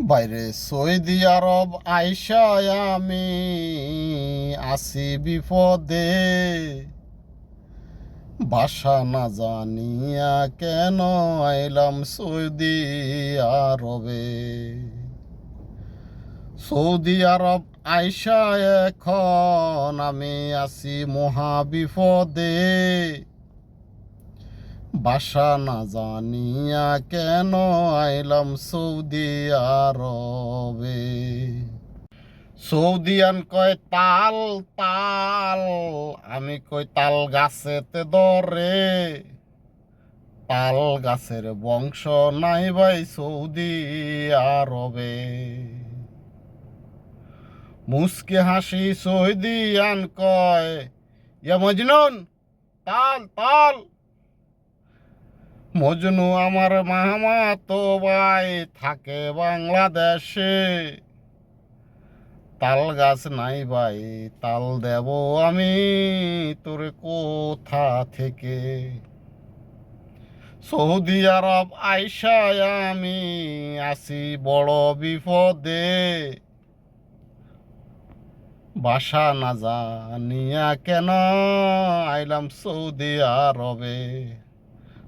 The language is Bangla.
বাইরে সৌদি আরব আইসায় আমি আসি বিপদে। ভাষা না জানিয়া কেন আইলাম সৌদি আরবে? সৌদি আরব আইসা এখন আমি আছি মহা বিপদে। ভাষা না জানিয়া কেন আইলাম সৌদি আরবে? সৌদিয়ান কয়, তাল তাল। আমি কই, তাল গাছেতে ধরে। তাল গাছের বংশ নাই ভাই সৌদি আরবে। মুসকে হাসি সৌদিয়ান কয়, ইয়া মজনুন, তাল তাল। মজনু আমার মামা তো ভাই থাকে বাংলাদেশে। তাল গাছ নাই ভাই, তাল দেব আমি, তোর কোথা থেকে? সৌদি আরব আইসায় আমি আসি বড় বিপদে। বাসা না জানিয়া কেন আইলাম সৌদি আরবে?